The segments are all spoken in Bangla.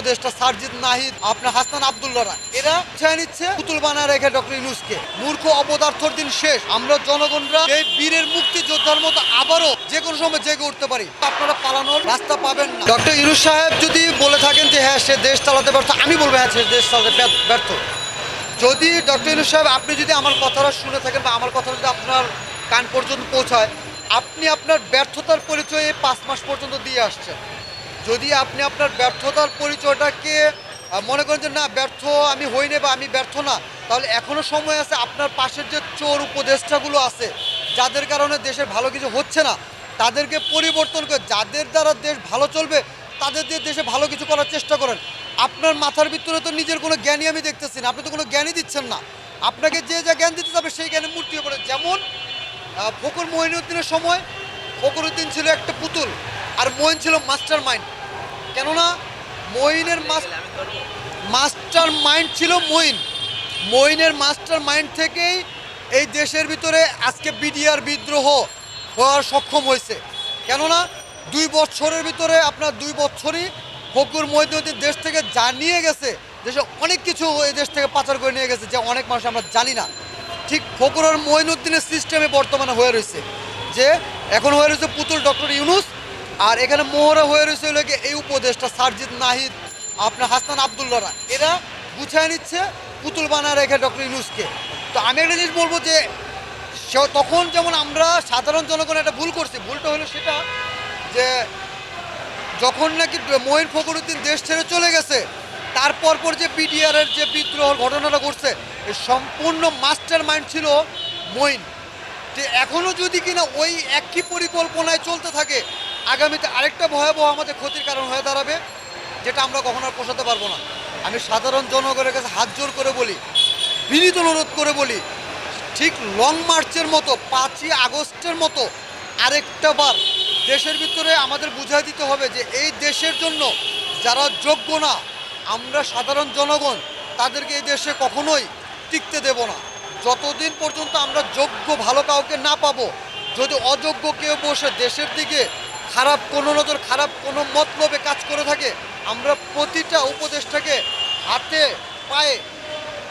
উপদেষ্টা সার্জিদ নাহিদ, আপনার হাসান আবদুল্লাহরা এরা চাই নিচ্ছে পুতুল বানায় রেখে ডক্টর ইউনুসকে। মূর্খ অপদার্থর দিন শেষ। আমরা জনগণরা এই বীরের মুক্তি যোদ্ধার মতো আবারও যে কোনো সময় জেগে উঠতে পারি। আপনারা পালানোর রাস্তা পাবেন না। ডক্টর ইউনুস সাহেব যদি বলে থাকেন যে হ্যাঁ সে দেশ চালাতে ব্যর্থ, আমি বলব হ্যাঁ সে দেশ চালাতে ব্যর্থ- ব্যর্থ। যদি ডক্টর ইউনুস সাহেব, আপনি যদি আমার কথাটা শুনে থাকেন বা আমার কথাটা যদি আপনার কান পর্যন্ত পৌঁছায়, আপনি আপনার ব্যর্থতার পরিচয় এই পাঁচ মাস পর্যন্ত দিয়ে আসছেন। যদি আপনি আপনার ব্যর্থতার পরিচয়টাকে মনে করেন যে না, ব্যর্থ আমি হই হইনি বা আমি ব্যর্থ না, তাহলে এখনও সময় আছে আপনার পাশের যে চোর উপদেষ্টাগুলো আছে, যাদের কারণে দেশের ভালো কিছু হচ্ছে না, তাদেরকে পরিবর্তন করে, যাদের দ্বারা দেশ ভালো চলবে, তাদের দিয়ে দেশে ভালো কিছু করার চেষ্টা করেন। আপনার মাথার ভিতরে তো নিজের কোনো জ্ঞানই আমি দেখতেছি না, আপনি তো কোনো জ্ঞানই দিচ্ছেন না। আপনাকে যে যা জ্ঞান দিতে যাবে, সেই জ্ঞানে মূর্তি হয়ে পড়ে যেমন ফকর মহিনুদ্দিনের সময় ফকরুদ্দিন ছিল একটা পুতুল। আর মহিন ছিল মাস্টার মাইন্ড কেননা মহিনের মাস্টার মাইন্ড ছিল মহিন মহিনের মাস্টার মাইন্ড থেকেই এই দেশের ভিতরে আজকে বিডিআর বিদ্রোহ হওয়ার সক্ষম হয়েছে। কেননা দুই বছরের ভিতরে আপনার দুই বছরই ফকুর মহিনুদ্দিন দেশ থেকে জানিয়ে গেছে দেশে অনেক কিছু এই দেশ থেকে পাচার করে নিয়ে গেছে যে অনেক মানুষ আমরা জানি না। ঠিক ফকুর মহিনুদ্দিনের সিস্টেমে বর্তমানে হয়ে রয়েছে যে এখন হয়ে রয়েছে পুতুল ডক্টর ইউনুস আর এখানে মোহরা হয়ে রয়েছে হলো এই উপদেশটা সার্জিদ নাহিদ, আপনার হাসান আবদুল্লাহরা এরা গুছিয়ে নিচ্ছে, পুতুল বানা রেখে ডক্টর ইউনুসকে। তো আমি একটা জিনিস বলব যে তখন যেমন আমরা সাধারণ জনগণ একটা ভুল করছি, ভুলটা হলো সেটা যে, যখন নাকি মহিন ফখরুদ্দিন দেশ ছেড়ে চলে গেছে তারপর পর যে বিডিআর এর যে বিদ্রোহ ঘটনাটা ঘটছে সম্পূর্ণ মাস্টার মাইন্ড ছিল মইন যে এখনও যদি কিনা ওই একই পরিকল্পনায় চলতে থাকে আগামীতে আরেকটা ভয়াবহ আমাদের ক্ষতির কারণ হয়ে দাঁড়াবে, যেটা আমরা কখনো আর পোষাতে পারব না। আমি সাধারণ জনগণের কাছে হাত জোর করে বলি, বিনীত অনুরোধ করে বলি, ঠিক লং মার্চের মতো, পাঁচই আগস্টের মতো আরেকটা বার দেশের ভিতরে আমাদের বুঝাই দিতে হবে যে এই দেশের জন্য যারা যোগ্য না, আমরা সাধারণ জনগণ, তাদেরকে এই দেশে কখনোই টিকতে দেব না। যতদিন পর্যন্ত আমরা যোগ্য ভালো কাউকে না পাবো, যদি অযোগ্য কেউ বসে দেশের দিকে খারাপ কোনো নজর, খারাপ কোনো মতলবে কাজ করে থাকে। আমরা প্রতিটা উপদেশটাকে হাতে, পায়ে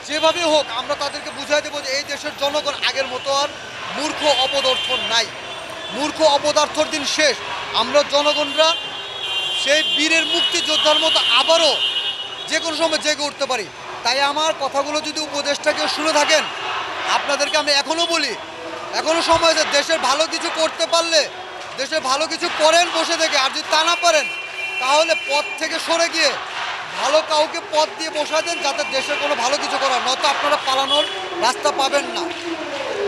যেভাবে হোক আমরা তাদেরকে বুঝাই দেবো যে এই দেশের জনগণ আগের মতো আর মূর্খ অপদর্থন নাই। মূর্খ অপদার্থর দিন শেষ। আমরা জনগণরা সেই বীরের মুক্তি যোদ্ধার মতো আবারও যে কোনো সময় জেগে উঠতে পারি। তাই আমার কথাগুলো যদি উপদেশটা কেউ শুনে থাকেন, আপনাদেরকে আমি এখনও বলি এখনও সময় আছে দেশের ভালো কিছু করতে পারলে দেশের ভালো কিছু করেন বসে থেকে, আর যদি তা না পারেন, তাহলে পথ থেকে সরে গিয়ে ভালো কাউকে পথ দিয়ে বসা দেন, যাতে দেশের কোনো ভালো কিছু করার নয়তো আপনারা পালানোর রাস্তা পাবেন না।